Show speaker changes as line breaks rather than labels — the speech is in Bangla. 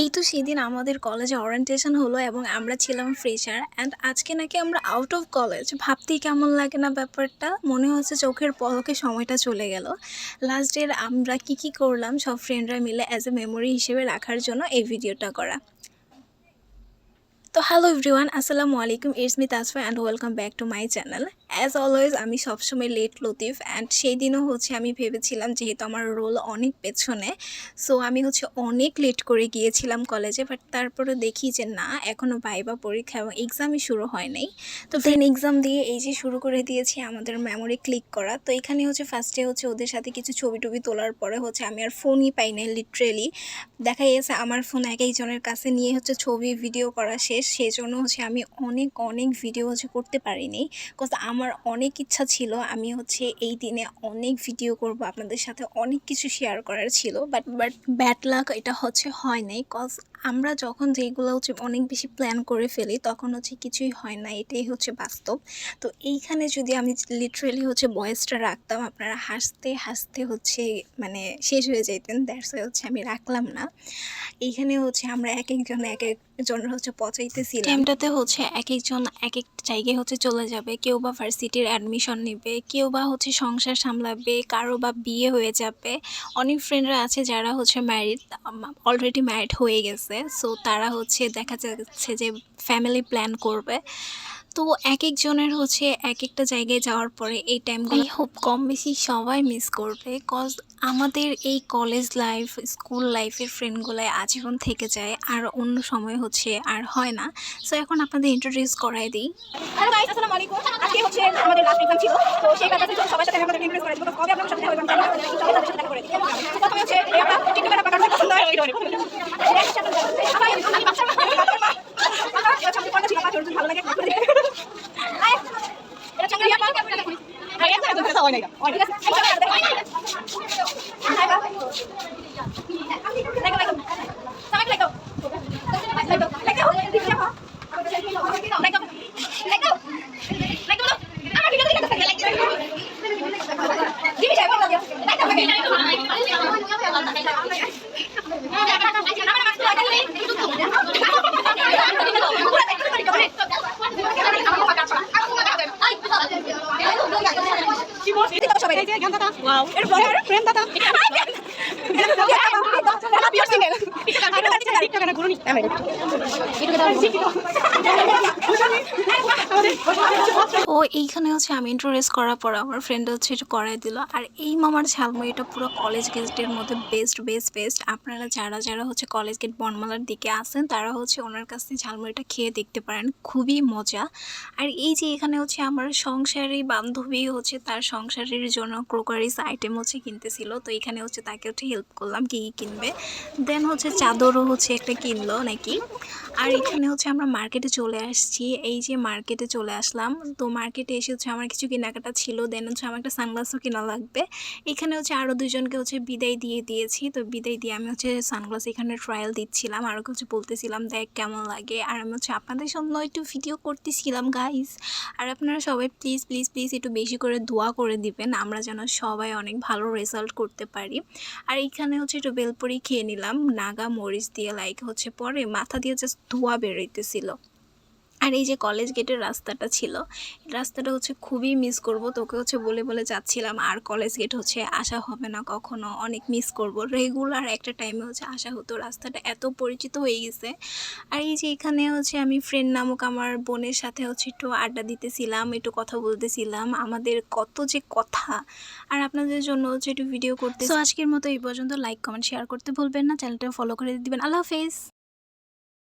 এই তো সেদিন আমাদের কলেজে অরিয়েন্টেশন হলো এবং আমরা ছিলাম ফ্রেশার অ্যান্ড আজকে নাকি আমরা আউট অফ কলেজ ভাবতেই কেমন লাগে না ব্যাপারটা? মনে হচ্ছে চোখের পলকে সময়টা চলে গেল। লাস্ট ডের আমরা কি কি করলাম সব ফ্রেন্ডরা মিলে অ্যাজ এ মেমোরি হিসেবে রাখার জন্য এই ভিডিওটা করা। তো হ্যালো এভরিওয়ান আসসালামু আলাইকুম। It's me Tajfa and welcome back to my channel as always আমি সবসময় লেট লতিফ অ্যান্ড সেই দিনও হচ্ছে আমি ভেবেছিলাম যেহেতু আমার রোল অনেক পেছনে সো আমি হচ্ছে অনেক লেট করে গিয়েছিলাম কলেজে বাট তারপরে দেখি যে না এখনও ভাইবা পরীক্ষা এবং এক্সামই শুরু হয় নাই। তো দেন এক্সাম দিয়ে এই যে শুরু করে দিয়েছি আমাদের মেমোরি ক্লিক করা। তো এখানে হচ্ছে ফার্স্টে হচ্ছে ওদের সাথে কিছু ছবি টবি তোলার পরে হচ্ছে আমি আর ফোনই পাই না লিটারেলি দেখা গেছে আমার ফোন এক একজনের কাছে নিয়ে হচ্ছে ছবি ভিডিও করা শেষ। সেই জন্য হচ্ছে আমি অনেক অনেক ভিডিও হচ্ছে করতে পারিনি। বিকজ আমার অনেক ইচ্ছা ছিল, আমি হচ্ছে এই দিনে অনেক ভিডিও করব, আপনাদের সাথে অনেক কিছু শেয়ার করার ছিল। বাট বাট ব্যাড লাক এটা হচ্ছে হয় নাই। কজ আমরা যখন যেগুলো হচ্ছে অনেক বেশি প্ল্যান করে ফেলি, তখন হচ্ছে কিছুই হয় না, এটাই হচ্ছে বাস্তব। তো এইখানে যদি আমি লিটারেলি হচ্ছে ভয়েসটা রাখতাম, আপনারা হাসতে হাসতে হচ্ছে মানে শেষ হয়ে যেতেন দ্যাটস হচ্ছে আমি রাখলাম না। এইখানে হচ্ছে আমরা এক একজন এক এক একজনের হচ্ছে পচাইতেছিলাম টাইমটাতে হচ্ছে এক একজন এক এক জায়গায় হচ্ছে চলে যাবে। কেউ বা ভার্সিটির অ্যাডমিশন নেবে, কেউ বা হচ্ছে সংসার সামলাবে, কারও বা বিয়ে হয়ে যাবে। অনেক ফ্রেন্ডরা আছে যারা হচ্ছে ম্যারিড অলরেডি ম্যারিড হয়ে গেছে। সো তারা হচ্ছে দেখা যাচ্ছে যে ফ্যামিলি প্ল্যান করবে। তো এক একজনের হচ্ছে এক একটা জায়গায় যাওয়ার পরে এই টাইমগুলো খুব কম বেশি সবাই মিস করবে কজ আমাদের এই কলেজ লাইফ স্কুল লাইফের ফ্রেন্ডগুলাই আজীবন থেকে যায় আর অন্য সময় হচ্ছে আর হয় না। সো এখন আপনাদের ইন্ট্রোডিউস করাই দিই।
হ্যালো গাইস আসসালামু আলাইকুম। আজকে হচ্ছে আমাদের লাস্ট এক্সাম ছিল তো সেই তো সবার সাথে আমাদের ইমপ্রেস করে দিব। কবে না। সবাই তাদের সাথে দেখা করে দিই তো প্রথমে হচ্ছে এই আমরা টিকটক এর ব্যাপারটা পছন্দ হয় ওই ধরে আমার আমি বাচ্চা মা আমার এটা ছাত্র পড়া ছিল আমার জন্য ভালো লাগে আয় এটা চঙ্গা ইয়া পাওয়া হ্যাঁ এটা তো কথা হয় না ঠিক আছে এই চলো দেখো হাই বা দেখো দেখো সামাক দেখো দেখো দেখো দেখো দেখো দেখো দেখো আমার ভিডিও দেখো দেখো জিমি যাই বলো দেখো সবাই এই যে গান দাদা ওয়াও এর ব্লগার প্রেম দাদা পিওর সিঙ্গেল টিকটক না গুরুনি
ও, এইখানে হচ্ছে আমি ইন্ট্রোডিউস করার পর আমার ফ্রেন্ড হচ্ছে এটা করাই দিল। আর এই মামার ঝালমুড়িটা পুরো কলেজ গেটের মধ্যে বেস্ট বেস্ট বেস্ট আপনারা যারা যারা হচ্ছে কলেজ গেট বনমালার দিকে আসেন তারা হচ্ছে ওনার কাছ থেকে ঝালমুড়িটা খেয়ে দেখতে পারেন। খুবই মজা। আর এই যে এখানে হচ্ছে আমার সংসারী বান্ধবী হচ্ছে তার সংসারের জন্য ক্রোকারিস আইটেম হচ্ছে কিনতেছিল। তো এখানে হচ্ছে তাকে হচ্ছে হেল্প করলাম, কী কী কিনবে। দেন হচ্ছে চাদরও হচ্ছে একটা কিনলো নাকি। আর এখানে হচ্ছে আমরা মার্কেটে চলে আসছি। এই যে মার্কেটে চলে আসলাম। তো মার্কেটে এসে হচ্ছে আমার কিছু কেনাকাটা ছিল। দেন হচ্ছে আমার একটা সানগ্লাসও কেনা লাগবে। এখানে হচ্ছে আরও দুজনকে হচ্ছে বিদায় দিয়ে দিয়েছি। তো বিদায় দিয়ে আমি হচ্ছে সানগ্লাস এখানে ট্রায়াল দিচ্ছিলাম। আরও কিছু বলতেছিলাম, দেখ, কেমন লাগে? আর আমি হচ্ছে আপনাদের সামনে একটু ভিডিও করতেছিলাম গাইস আর আপনারা সবাই প্লিজ প্লিজ প্লিজ একটু বেশি করে দোয়া করে দিবেন। আমরা যেন সবাই অনেক ভালো রেজাল্ট করতে পারি। আর এইখানে হচ্ছে একটু বেলপুরি খেয়ে নিলাম। নাগা মরিচ দিয়ে লাইক হচ্ছে পরে মাথা দিয়ে জাস্ট ধোয়া বেরোইতেছিল। আর এই যে কলেজ গেটের রাস্তাটা ছিল রাস্তাটা হচ্ছে খুবই মিস করব। তোকে হচ্ছে বলে বলে যাচ্ছিলাম আর কলেজ গেট হচ্ছে আসা হবে না কখনো অনেক মিস করব। রেগুলার একটা টাইমে হচ্ছে আসা হতো। রাস্তাটা এত পরিচিত হয়ে গেছে। আর এই যে এখানে হচ্ছে আমি ফ্রেন্ড নামক আমার বোনের সাথে হচ্ছে একটু আড্ডা দিতেছিলাম একটু কথা বলতেছিলাম। আমাদের কত যে কথা। আর আপনাদের জন্য হচ্ছে একটু ভিডিও করতে তো আজকের মতো এই পর্যন্ত। লাইক কমেন্ট শেয়ার করতে ভুলবেন না। চ্যানেলটা ফলো করে দিবেন। আল্লাহ হাফেজ।